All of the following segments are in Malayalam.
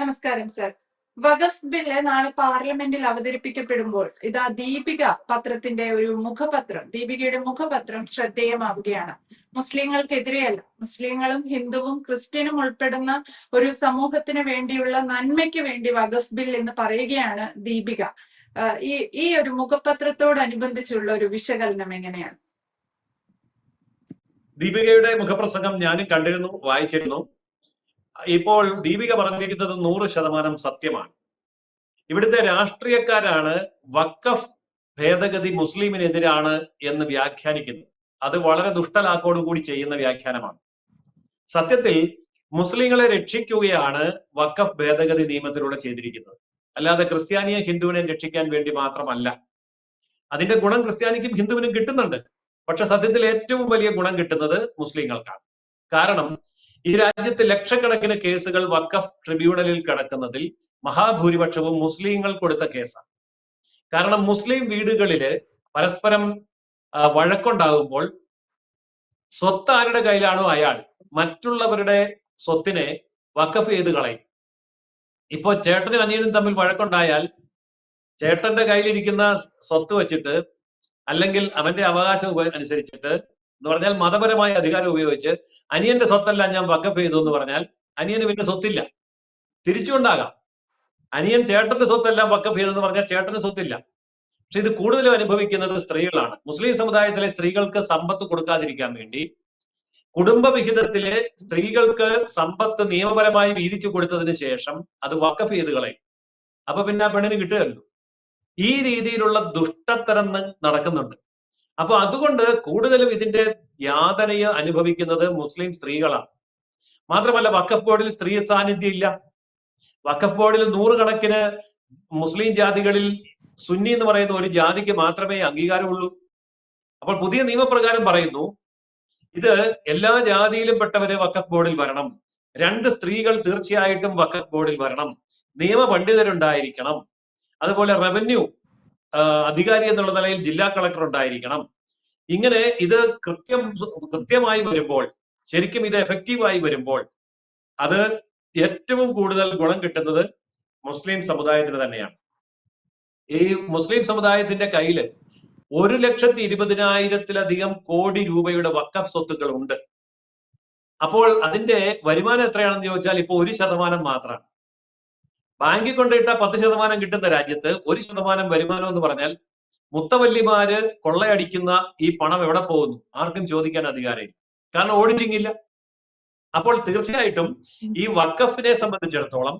നമസ്കാരം സർ വഖഫ് ബില്ല് നാളെ പാർലമെന്റിൽ അവതരിപ്പിക്കപ്പെടുമ്പോൾ ഇതാ ദീപിക പത്രത്തിന്റെ ഒരു മുഖപത്രം ദീപികയുടെ മുഖപത്രം ശ്രദ്ധേയമാവുകയാണ്. മുസ്ലിങ്ങൾക്കെതിരെയല്ല മുസ്ലിങ്ങളും ഹിന്ദുവും ക്രിസ്ത്യനും ഉൾപ്പെടുന്ന ഒരു സമൂഹത്തിന് വേണ്ടിയുള്ള നന്മയ്ക്ക് വേണ്ടി വഖഫ് ബിൽ എന്ന് പറയുകയാണ് ദീപിക. ഈ ഈ ഒരു മുഖപത്രത്തോടനുബന്ധിച്ചുള്ള ഒരു വിശകലനം എങ്ങനെയാണ്? ദീപികയുടെ മുഖപ്രസംഗം ഞാനും കണ്ടിരുന്നു വായിച്ചിരുന്നു. ഇപ്പോൾ ദീപിക പറഞ്ഞിരിക്കുന്നത് നൂറ് ശതമാനം സത്യമാണ്. ഇവിടുത്തെ രാഷ്ട്രീയക്കാരാണ് വക്കഫ് ഭേദഗതി മുസ്ലിമിനെതിരാണ് എന്ന് വ്യാഖ്യാനിക്കുന്നത് അത് വളരെ ദുഷ്ടലാക്കോടുകൂടി ചെയ്യുന്ന വ്യാഖ്യാനമാണ്. സത്യത്തിൽ മുസ്ലിങ്ങളെ രക്ഷിക്കുകയാണ് വക്കഫ് ഭേദഗതി നിയമത്തിലൂടെ ചെയ്തിരിക്കുന്നത്. അല്ലാതെ ക്രിസ്ത്യാനിയെ ഹിന്ദുവിനെ രക്ഷിക്കാൻ വേണ്ടി മാത്രമല്ല. അതിന്റെ ഗുണം ക്രിസ്ത്യാനിക്കും ഹിന്ദുവിനും കിട്ടുന്നുണ്ട്. പക്ഷെ സത്യത്തിൽ ഏറ്റവും വലിയ ഗുണം കിട്ടുന്നത് മുസ്ലിങ്ങൾക്കാണ്. കാരണം ഈ രാജ്യത്ത് ലക്ഷക്കണക്കിന് കേസുകൾ വക്കഫ് ട്രിബ്യൂണലിൽ കിടക്കുന്നതിൽ മഹാഭൂരിപക്ഷവും മുസ്ലിങ്ങൾ കൊടുത്ത കേസാണ്. കാരണം മുസ്ലിം വീടുകളിൽ പരസ്പരം വഴക്കുണ്ടാകുമ്പോൾ സ്വത്ത് ആരുടെ കയ്യിലാണോ അയാൾ മറ്റുള്ളവരുടെ സ്വത്തിനെ വക്കഫ് ചെയ്ത് കളയും. ഇപ്പോ ചേട്ടനും അനിയനും തമ്മിൽ വഴക്കുണ്ടായാൽ ചേട്ടന്റെ കയ്യിലിരിക്കുന്ന സ്വത്ത് വെച്ചിട്ട് അല്ലെങ്കിൽ അവന്റെ അവകാശം അനുസരിച്ചിട്ട് എന്ന് പറഞ്ഞാൽ മതപരമായ അധികാരം ഉപയോഗിച്ച് അനിയന്റെ സ്വത്തെല്ലാം ഞാൻ വക്കപ്പ് ചെയ്തു എന്ന് പറഞ്ഞാൽ അനിയന് പിന്നെ സ്വത്തില്ല. തിരിച്ചുണ്ടാകാം. അനിയൻ ചേട്ടന്റെ സ്വത്തെല്ലാം വക്കഫ് ചെയ്തെന്ന് പറഞ്ഞാൽ ചേട്ടന് സ്വത്തില്ല. പക്ഷെ ഇത് കൂടുതലും അനുഭവിക്കുന്നത് സ്ത്രീകളാണ്. മുസ്ലിം സമുദായത്തിലെ സ്ത്രീകൾക്ക് സമ്പത്ത് കൊടുക്കാതിരിക്കാൻ വേണ്ടി കുടുംബവിഹിതത്തിലെ സ്ത്രീകൾക്ക് സമ്പത്ത് നിയമപരമായി വീതിച്ചു കൊടുത്തതിന് ശേഷം അത് വക്കഫ് ചെയ്ത് കളയും. അപ്പൊ പിന്നെ ആ പെണ്ണിന് കിട്ടുകയല്ലോ. ഈ രീതിയിലുള്ള ദുഷ്ടത്തരം നടക്കുന്നുണ്ട്. അപ്പൊ അതുകൊണ്ട് കൂടുതലും ഇതിന്റെ യാതനയെ അനുഭവിക്കുന്നത് മുസ്ലിം സ്ത്രീകളാണ്. മാത്രമല്ല വഖഫ് ബോർഡിൽ സ്ത്രീ സാന്നിധ്യം ഇല്ല. വഖഫ് ബോർഡിൽ നൂറുകണക്കിന് മുസ്ലിം ജാതികളിൽ സുന്നി എന്ന് പറയുന്ന ഒരു ജാതിക്ക് മാത്രമേ അംഗീകാരമുള്ളൂ. അപ്പോൾ പുതിയ നിയമപ്രകാരം പറയുന്നു ഇത് എല്ലാ ജാതിയിലും പെട്ടവര് വഖഫ് ബോർഡിൽ വരണം. രണ്ട് സ്ത്രീകൾ തീർച്ചയായിട്ടും വഖഫ് ബോർഡിൽ വരണം. നിയമ പണ്ഡിതരുണ്ടായിരിക്കണം അതുപോലെ റവന്യൂ അധികാരി എന്നുള്ള നിലയിൽ ജില്ലാ കളക്ടർ ഉണ്ടായിരിക്കണം. ഇങ്ങനെ ഇത് കൃത്യം കൃത്യമായി വരുമ്പോൾ ശരിക്കും ഇത് എഫക്റ്റീവായി വരുമ്പോൾ അത് ഏറ്റവും കൂടുതൽ ഗുണം കിട്ടുന്നത് മുസ്ലിം സമുദായത്തിന് തന്നെയാണ്. ഈ മുസ്ലിം സമുദായത്തിന്റെ കയ്യിൽ ഒരു ലക്ഷത്തി ഇരുപതിനായിരത്തിലധികം കോടി രൂപയുടെ വക്കഫ് സ്വത്തുക്കൾ ഉണ്ട് അപ്പോൾ അതിന്റെ വരുമാനം എത്രയാണെന്ന് ചോദിച്ചാൽ ഇപ്പോൾ ഒരു ശതമാനം മാത്രമാണ്. ബാങ്കിൽ കൊണ്ടിട്ട പത്ത് ശതമാനം കിട്ടുന്ന രാജ്യത്ത് ഒരു ശതമാനം വരുമാനം എന്ന് പറഞ്ഞാൽ മുത്തവല്ലിമാര് കൊള്ളയടിക്കുന്ന ഈ പണം എവിടെ പോകുന്നു? ആർക്കും ചോദിക്കാൻ അധികാരമില്ല. കാരണം ഓഡിറ്റിംഗ് ഇല്ല. അപ്പോൾ തീർച്ചയായിട്ടും ഈ വക്കഫിനെ സംബന്ധിച്ചിടത്തോളം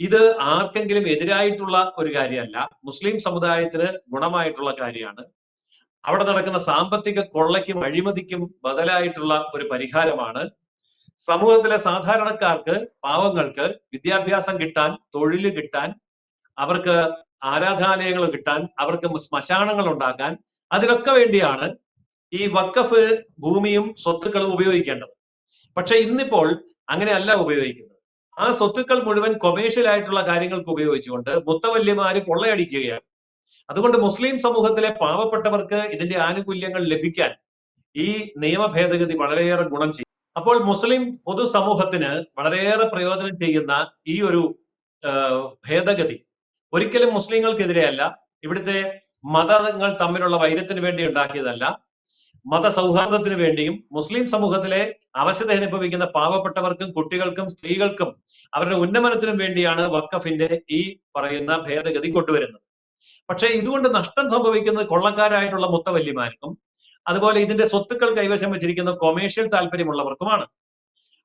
ഇത് ആർക്കെങ്കിലും എതിരായിട്ടുള്ള ഒരു കാര്യമല്ല. മുസ്ലിം സമുദായത്തിന് ഗുണമായിട്ടുള്ള കാര്യമാണ്. അവിടെ നടക്കുന്ന സാമ്പത്തിക കൊള്ളയ്ക്കും അഴിമതിക്കും ബദലായിട്ടുള്ള ഒരു പരിഹാരമാണ് സമൂഹത്തിലെ സാധാരണക്കാർക്ക് പാവങ്ങൾക്ക് വിദ്യാഭ്യാസം കിട്ടാൻ തൊഴിൽ കിട്ടാൻ അവർക്ക് ആരാധാലയങ്ങൾ കിട്ടാൻ അവർക്ക് ശ്മശാനങ്ങൾ ഉണ്ടാക്കാൻ അതിനൊക്കെ വേണ്ടിയാണ് ഈ വക്കഫ് ഭൂമിയും സ്വത്തുക്കളും ഉപയോഗിക്കേണ്ടത്. പക്ഷെ ഇന്നിപ്പോൾ അങ്ങനെയല്ല ഉപയോഗിക്കുന്നത്. ആ സ്വത്തുക്കൾ മുഴുവൻ കൊമേഴ്ഷ്യൽ ആയിട്ടുള്ള കാര്യങ്ങൾക്ക് ഉപയോഗിച്ചുകൊണ്ട് മുത്തവല്യമാര് കൊള്ളയടിക്കുകയാണ്. അതുകൊണ്ട് മുസ്ലിം സമൂഹത്തിലെ പാവപ്പെട്ടവർക്ക് ഇതിന്റെ ആനുകൂല്യങ്ങൾ ലഭിക്കാൻ ഈ നിയമ ഭേദഗതി വളരെയേറെ ഗുണം ചെയ്യും. അപ്പോൾ മുസ്ലിം പൊതുസമൂഹത്തിന് വളരെയേറെ പ്രയോജനം ചെയ്യുന്ന ഈ ഒരു ഭേദഗതി ഒരിക്കലും മുസ്ലിങ്ങൾക്കെതിരെയല്ല. ഇവിടുത്തെ മതങ്ങൾ തമ്മിലുള്ള വൈരത്തിന് വേണ്ടി ഉണ്ടാക്കിയതല്ല. മതസൗഹാർദ്ദത്തിന് വേണ്ടിയും മുസ്ലിം സമൂഹത്തിലെ അവശത അനുഭവിക്കുന്ന പാവപ്പെട്ടവർക്കും കുട്ടികൾക്കും സ്ത്രീകൾക്കും അവരുടെ ഉന്നമനത്തിനും വേണ്ടിയാണ് വക്കഫിന്റെ ഈ പറയുന്ന ഭേദഗതി കൊണ്ടുവരുന്നത്. പക്ഷേ ഇതുകൊണ്ട് നഷ്ടം സംഭവിക്കുന്നത് കൊള്ളക്കാരായിട്ടുള്ള മുത്തവല്ലിമാർക്കും അതുപോലെ ഇതിന്റെ സ്വത്തുക്കൾ കൈവശം വെച്ചിരിക്കുന്ന കൊമേഴ്ഷ്യൽ താല്പര്യമുള്ളവർക്കുമാണ്.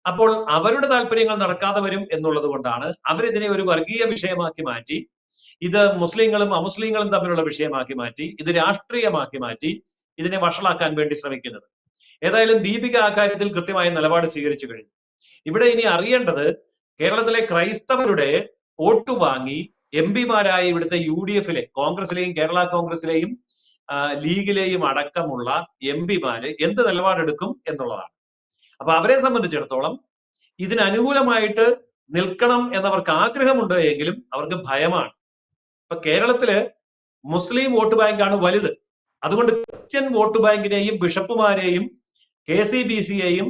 അപ്പോൾ അവരുടെ താല്പര്യങ്ങൾ നടക്കാതെ വരും എന്നുള്ളത് കൊണ്ടാണ് അവരിതിനെ ഒരു വർഗീയ വിഷയമാക്കി മാറ്റി ഇത് മുസ്ലിങ്ങളും അമുസ്ലിങ്ങളും തമ്മിലുള്ള വിഷയമാക്കി മാറ്റി ഇത് രാഷ്ട്രീയമാക്കി മാറ്റി ഇതിനെ വഷളാക്കാൻ വേണ്ടി ശ്രമിക്കുന്നത്. ഏതായാലും ദീപിക ആ കാര്യത്തിൽ കൃത്യമായ നിലപാട് സ്വീകരിച്ചു കഴിഞ്ഞു. ഇവിടെ ഇനി അറിയേണ്ടത് കേരളത്തിലെ ക്രൈസ്തവരുടെ വോട്ട് വാങ്ങി എം പിമാരായ ഇവിടുത്തെ യു ഡി എഫിലെ കോൺഗ്രസിലെയും കേരള കോൺഗ്രസിലെയും ലീഗിലെയും അടക്കമുള്ള എം പിമാര് എന്ത് നിലപാടെടുക്കും എന്നുള്ളതാണ്. അപ്പൊ അവരെ സംബന്ധിച്ചിടത്തോളം ഇതിന് അനുകൂലമായിട്ട് നിൽക്കണം എന്നവർക്ക് ആഗ്രഹമുണ്ടോ എങ്കിലും അവർക്ക് ഭയമാണ്. ഇപ്പൊ കേരളത്തിൽ മുസ്ലിം വോട്ട് ബാങ്കാണ് വലുത്. അതുകൊണ്ട് ക്രിസ്ത്യൻ വോട്ട് ബാങ്കിനെയും ബിഷപ്പുമാരെയും കെ സി ബി സിയെയും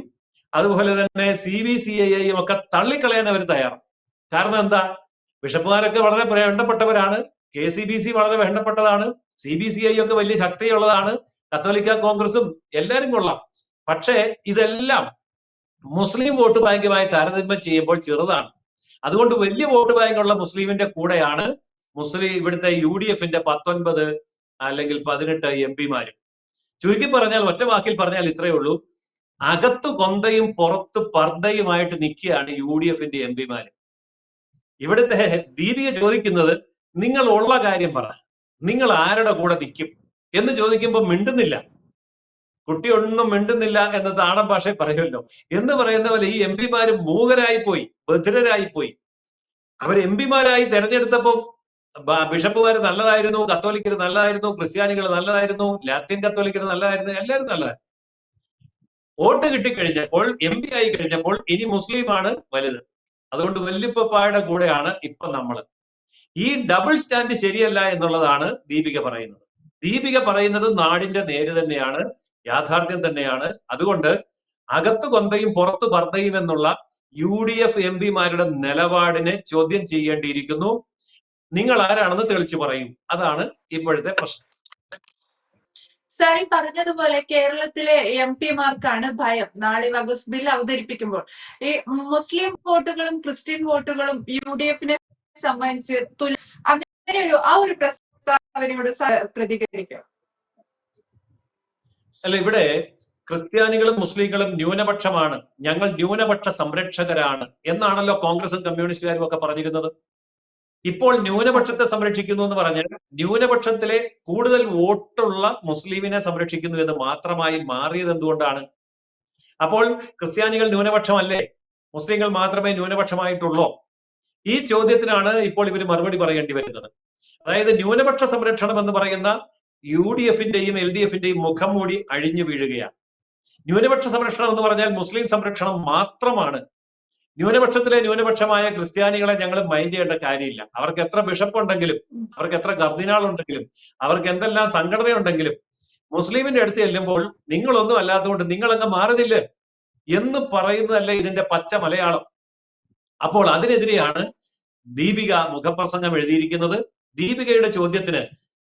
അതുപോലെ തന്നെ സി ബി സി എയെയും ഒക്കെ തള്ളിക്കളയാൻ അവർ തയ്യാറാണ്. കാരണം എന്താ? ബിഷപ്പുമാരൊക്കെ വളരെ വേണ്ടപ്പെട്ടവരാണ് കെ സി ബി സി വളരെ വേണ്ടപ്പെട്ടതാണ്. സി ബി സി ഐ ഒക്കെ വലിയ ശക്തിയുള്ളതാണ്. കത്തോലിക്ക കോൺഗ്രസും എല്ലാവരും കൊള്ളാം. പക്ഷേ ഇതെല്ലാം മുസ്ലിം വോട്ട് ബാങ്കുമായി താരതമ്യം ചെയ്യുമ്പോൾ ചെറുതാണ്. അതുകൊണ്ട് വലിയ വോട്ട് ബാങ്കുള്ള മുസ്ലിമിന്റെ കൂടെയാണ് മുസ്ലിം ഇവിടുത്തെ യു ഡി എഫിന്റെ പത്തൊൻപത് അല്ലെങ്കിൽ പതിനെട്ട് എം പിമാരും. ചുരുക്കി പറഞ്ഞാൽ ഒറ്റ വാക്കിൽ പറഞ്ഞാൽ ഇത്രയേ ഉള്ളൂ. അകത്തു കൊന്തയും പുറത്ത് പർദ്ദയുമായിട്ട് നിൽക്കുകയാണ് യു ഡി എഫിന്റെ എം പിമാര്. ഇവിടുത്തെ ദീപിക ചോദിക്കുന്നത് നിങ്ങൾ ഉള്ള കാര്യം പറ. നിങ്ങൾ ആരുടെ കൂടെ നിൽക്കും എന്ന് ചോദിക്കുമ്പോൾ മിണ്ടുന്നില്ല. കുട്ടിയൊന്നും മിണ്ടുന്നില്ല എന്ന് താടൻ ഭാഷയിൽ പറയുമല്ലോ. എന്ന് പറയുന്ന പോലെ ഈ എം പിമാര് മൂകരായി പോയി ബധിരരായി പോയി അവർ എം പിമാരായി തെരഞ്ഞെടുത്തപ്പോൾ ബിഷപ്പുമാർ നല്ലതായിരുന്നു കത്തോലിക്കർ നല്ലതായിരുന്നു ക്രിസ്ത്യാനികൾ നല്ലതായിരുന്നു ലാത്തിൻ കത്തോലിക്കർ നല്ലതായിരുന്നു എല്ലാവരും നല്ലതായിരുന്നു. വോട്ട് കിട്ടിക്കഴിഞ്ഞപ്പോൾ എം പി ആയി കഴിഞ്ഞപ്പോൾ ഇനി മുസ്ലിമാണ് വലുത്. അതുകൊണ്ട് വല്യപ്പപ്പായുടെ കൂടെയാണ് ഇപ്പൊ നമ്മൾ ഈ ഡബിൾ സ്റ്റാൻഡ് ശരിയല്ല എന്നുള്ളതാണ് ദീപിക പറയുന്നത്. ദീപിക പറയുന്നത് നാടിന്റെ നേര് തന്നെയാണ് യാഥാർത്ഥ്യം തന്നെയാണ്. അതുകൊണ്ട് അകത്ത് കൊന്തയും പുറത്ത് പർദ്ദയും എന്നുള്ള യു ഡി എഫ് എം പിമാരുടെ നിലപാടിനെ ചോദ്യം ചെയ്യേണ്ടിയിരിക്കുന്നു. നിങ്ങൾ ആരാണെന്ന് തെളിച്ചു പറയും. അതാണ് ഇപ്പോഴത്തെ പ്രശ്നം. സാർ ഈ പറഞ്ഞതുപോലെ കേരളത്തിലെ എം പിമാർക്കാണ് ഭയം. നാളെ വകുപ്പ് ബിൽ അവതരിപ്പിക്കുമ്പോൾ. ഈ മുസ്ലിം വോട്ടുകളും ക്രിസ്ത്യൻ വോട്ടുകളും യു ഡി എഫിനെ സംബന്ധിച്ച് തുല അങ്ങനെ ഒരു ആ ഒരു പ്രസ്താവനയോട് പ്രതികരിക്കാം. അല്ല ഇവിടെ ക്രിസ്ത്യാനികളും മുസ്ലിങ്ങളും ന്യൂനപക്ഷമാണ്. ഞങ്ങൾ ന്യൂനപക്ഷ സംരക്ഷകരാണ് എന്നാണല്ലോ കോൺഗ്രസും കമ്മ്യൂണിസ്റ്റുകാരും ഒക്കെ പറഞ്ഞിരുന്നത്. ഇപ്പോൾ ന്യൂനപക്ഷത്തെ സംരക്ഷിക്കുന്നു എന്ന് പറഞ്ഞാൽ ന്യൂനപക്ഷത്തിലെ കൂടുതൽ വോട്ടുള്ള മുസ്ലിമിനെ സംരക്ഷിക്കുന്നു എന്ന് മാത്രമായി മാറിയത് എന്തുകൊണ്ടാണ്? അപ്പോൾ ക്രിസ്ത്യാനികൾ ന്യൂനപക്ഷമല്ലേ? മുസ്ലിങ്ങൾ മാത്രമേ ന്യൂനപക്ഷമായിട്ടുള്ളൂ? ഈ ചോദ്യത്തിനാണ് ഇപ്പോൾ ഇവർ മറുപടി പറയേണ്ടി വരുന്നത്. അതായത് ന്യൂനപക്ഷ സംരക്ഷണം എന്ന് പറയുന്ന യു ഡി എഫിന്റെയും എൽ ഡി എഫിന്റെയും മുഖം മൂടി അഴിഞ്ഞു വീഴുകയാണ്. ന്യൂനപക്ഷ സംരക്ഷണം എന്ന് പറഞ്ഞാൽ മുസ്ലിം സംരക്ഷണം മാത്രമാണ്. ന്യൂനപക്ഷത്തിലെ ന്യൂനപക്ഷമായ ക്രിസ്ത്യാനികളെ ഞങ്ങൾ മൈൻഡ് ചെയ്യേണ്ട കാര്യമില്ല. അവർക്ക് എത്ര ബിഷപ്പ് ഉണ്ടെങ്കിലും അവർക്ക് എത്ര കർദിനാൾ ഉണ്ടെങ്കിലും അവർക്ക് എന്തെല്ലാം സംഘടന ഉണ്ടെങ്കിലും മുസ്ലിമിന്റെ അടുത്ത് ചെല്ലുമ്പോൾ നിങ്ങളൊന്നും അല്ലാത്തതുകൊണ്ട് നിങ്ങളങ്ങ് മാറുന്നില്ലേ എന്ന് പറയുന്നതല്ല ഇതിന്റെ പച്ച മലയാളം. അപ്പോൾ അതിനെതിരെയാണ് ദീപിക മുഖപ്രസംഗം എഴുതിയിരിക്കുന്നത് ദീപികയുടെ ചോദ്യത്തിന്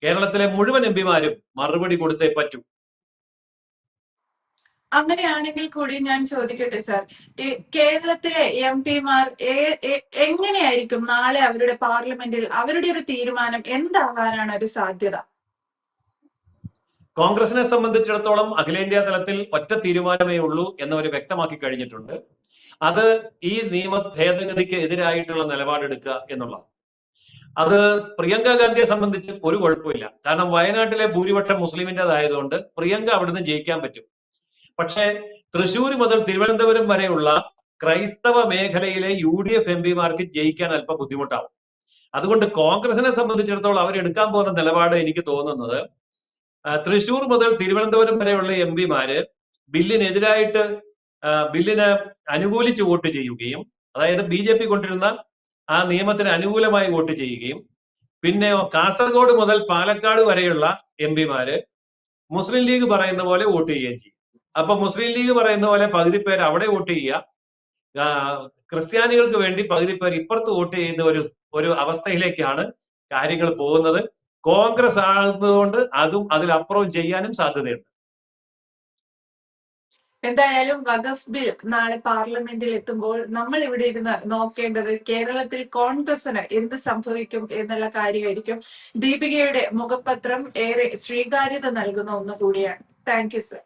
കേരളത്തിലെ മുഴുവൻ എം പിമാരും മറുപടി കൊടുത്തേ പറ്റൂ. അങ്ങനെയാണെങ്കിൽ കൂടി ഞാൻ ചോദിക്കട്ടെ സാർ. കേരളത്തിലെ എം പിമാർ എങ്ങനെയായിരിക്കും നാളെ അവരുടെ പാർലമെന്റിൽ അവരുടെ ഒരു തീരുമാനം എന്താകാനാണ് ഒരു സാധ്യത? കോൺഗ്രസിനെ സംബന്ധിച്ചിടത്തോളം അഖിലേന്ത്യാ തലത്തിൽ ഒറ്റ തീരുമാനമേ ഉള്ളൂ എന്നവർ വ്യക്തമാക്കി കഴിഞ്ഞിട്ടുണ്ട്. അത് ഈ നിയമ ഭേദഗതിക്ക് എതിരായിട്ടുള്ള നിലപാടെടുക്കുക എന്നുള്ളത് അത് പ്രിയങ്ക ഗാന്ധിയെ സംബന്ധിച്ച് ഒരു കുഴപ്പമില്ല കാരണം വയനാട്ടിലെ ഭൂരിപക്ഷം മുസ്ലിമിന്റെതായതുകൊണ്ട് പ്രിയങ്ക അവിടുന്ന് ജയിക്കാൻ പറ്റും. പക്ഷേ തൃശ്ശൂർ മുതൽ തിരുവനന്തപുരം വരെയുള്ള ക്രൈസ്തവ മേഖലയിലെ യു ഡി എഫ് എം പിമാർക്ക് ജയിക്കാൻ അല്പം ബുദ്ധിമുട്ടാവും. അതുകൊണ്ട് കോൺഗ്രസിനെ സംബന്ധിച്ചിടത്തോളം അവരെടുക്കാൻ പോകുന്ന നിലപാട് എനിക്ക് തോന്നുന്നത് തൃശൂർ മുതൽ തിരുവനന്തപുരം വരെയുള്ള എം പിമാര് ബില്ലിനെതിരായിട്ട് ബില്ലിന് അനുകൂലിച്ച് വോട്ട് ചെയ്യുകയും അതായത് ബി ജെ പി കൊണ്ടിരുന്ന ആ നിയമത്തിന് അനുകൂലമായി വോട്ട് ചെയ്യുകയും പിന്നെ കാസർഗോഡ് മുതൽ പാലക്കാട് വരെയുള്ള എം പിമാര് മുസ്ലിം ലീഗ് പറയുന്ന പോലെ വോട്ട് ചെയ്യുകയും ചെയ്യും. അപ്പൊ മുസ്ലിം ലീഗ് പറയുന്ന പോലെ പകുതി പേര് അവിടെ വോട്ട് ചെയ്യുക. ക്രിസ്ത്യാനികൾക്ക് വേണ്ടി പകുതി പേർ ഇപ്പുറത്ത് വോട്ട് ചെയ്യുന്ന ഒരു ഒരു അവസ്ഥയിലേക്കാണ് കാര്യങ്ങൾ പോകുന്നത്. കോൺഗ്രസ് ആകുന്നതുകൊണ്ട് അതും അതിലപ്പുറവും ചെയ്യാനും സാധ്യതയുണ്ട്. എന്തായാലും വഖഫ് ബിൽ നാളെ പാർലമെന്റിൽ എത്തുമ്പോൾ നമ്മൾ ഇവിടെ ഇരുന്ന് നോക്കേണ്ടത് കേരളത്തിൽ കോൺഗ്രസിന് എന്ത് സംഭവിക്കും എന്നുള്ള കാര്യമായിരിക്കും. ദീപികയുടെ മുഖപത്രം ഏറെ സ്വീകാര്യത നൽകുന്ന ഒന്നുകൂടിയാണ്. Thank you sir.